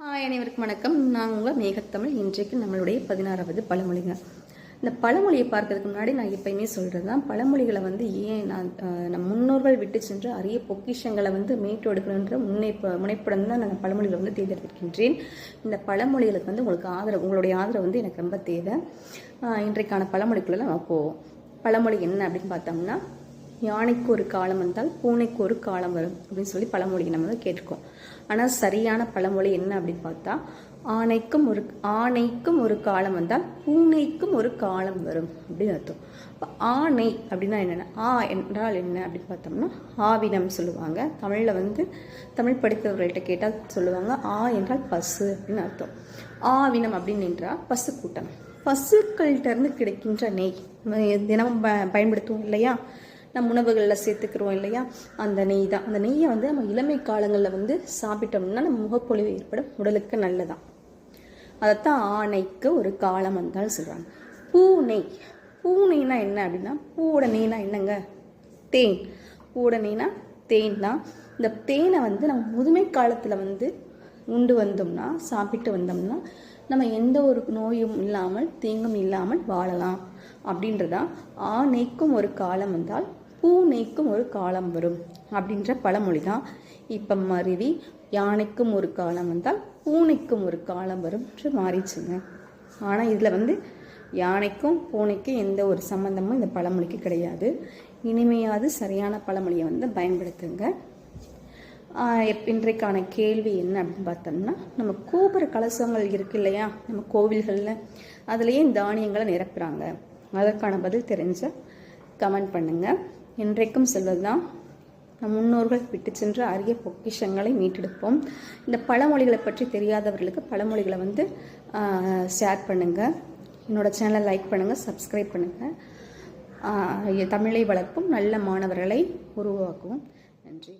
Hi அனைவருக்கும் வணக்கம். நான் உங்கள் மேகத்தமிழ் இன்றைக்கு நம்மளுடைய பதினாறாவது பழமொழிங்க. இந்த பழமொழியை பார்க்கறதுக்கு முன்னாடி நான் எப்பயுமே சொல்கிறது தான் பழமொழிகளை வந்து ஏன் நான் நம் முன்னோர்கள் விட்டு சென்று அரிய பொக்கிஷங்களை வந்து மீட்டு எடுக்கணுன்ற முன்னேற்ப முனைப்புடன் தான் நான் பழமொழிகளை வந்து தேர்ந்தெடுக்கின்றேன். இந்த பழமொழிகளுக்கு வந்து உங்களுக்கு ஆதரவு உங்களுடைய ஆதரவு வந்து எனக்கு ரொம்ப தேவை. இன்றைக்கான பழமொழிக்குள்ளே நம்ம போவோம். பழமொழி என்ன அப்படின்னு பார்த்தோம்னா யானைக்கு ஒரு காலம் வந்தால் பூனைக்கு ஒரு காலம் வரும் அப்படின்னு சொல்லி பழமொழி நம்ம வந்து கேட்டிருக்கோம். ஆனால் சரியான பழமொழி என்ன அப்படின்னு பார்த்தா ஆணைக்கும் ஒரு ஆணைக்கும் ஒரு காலம் வந்தால் பூனைக்கும் ஒரு காலம் வரும் அப்படின்னு அர்த்தம். இப்போ ஆணை அப்படின்னா என்னென்ன? ஆ என்றால் என்ன அப்படின்னு பார்த்தோம்னா ஆவினம் சொல்லுவாங்க. தமிழில் வந்து தமிழ் படித்தவர்கள்ட்ட கேட்டால் சொல்லுவாங்க ஆ என்றால் பசு அப்படின்னு அர்த்தம். ஆவினம் அப்படின்னு என்றால் பசு கூட்டம் பசுக்கள்கிட்ட இருந்து கிடைக்கின்ற நெய். நம்ம தினமும் ப பயன்படுத்துவோம் இல்லையா? நம்ம உணவுகளில் சேர்த்துக்கிறோம் இல்லையா? அந்த நெய் தான் அந்த நெய்யை வந்து நம்ம இளமை காலங்களில் வந்து சாப்பிட்டோம்னா நம்ம முகப்பொழிவு ஏற்படும். உடலுக்கு நல்லதான் அதைத்தான் ஆணைக்கு ஒரு காலம் வந்தால் சொல்கிறாங்க பூனை. பூனைனா என்ன அப்படின்னா பூவோட நெய்னா என்னங்க? தேன். பூவோட நெய்னா தேன் தான் இந்த தேனை வந்து நம்ம முதுமை காலத்தில் வந்து உண்டு வந்தோம்னா சாப்பிட்டு வந்தோம்னா நம்ம எந்த ஒரு நோயும் இல்லாமல் தீங்கும் இல்லாமல் வாழலாம். அப்படின்றதான் ஆணைக்கும் ஒரு காலம் வந்தால் பூனைக்கும் ஒரு காலம் வரும் அப்படின்ற பழமொழி தான் இப்போ மருவி யானைக்கும் ஒரு காலம் வந்தால் பூனைக்கும் ஒரு காலம் வரும்ன்ற மாறிச்சுங்க ஆனால் இதில் வந்து யானைக்கும் பூனைக்கும் எந்த ஒரு சம்மந்தமும் இந்த பழமொழிக்கு கிடையாது. இனிமையாவது சரியான பழமொழியை வந்து பயன்படுத்துங்க. இன்றைக்கான கேள்வி என்ன அப்படின்னு பார்த்தோம்னா நம்ம கோபுர கலசங்கள் இருக்கு இல்லையா? நம்ம கோவில்களில் அதுலேயே தானியங்களை நிரப்புகிறாங்க அதற்கான பதில் தெரிஞ்ச கமெண்ட் பண்ணுங்கள் என்றைக்கும் செல்வதுதான் நம் முன்னோர்கள் விட்டு சென்று அரிய பொக்கிஷங்களை மீட்டெடுப்போம். இந்த பழமொழிகளை பற்றி தெரியாதவர்களுக்கு பழமொழிகளை வந்து ஷேர் பண்ணுங்கள் என்னோட சேனலை லைக் பண்ணுங்கள் சப்ஸ்கிரைப் பண்ணுங்கள் தமிழை வளர்ப்போம் நல்ல மாணவர்களை உருவாக்குவோம். நன்றி.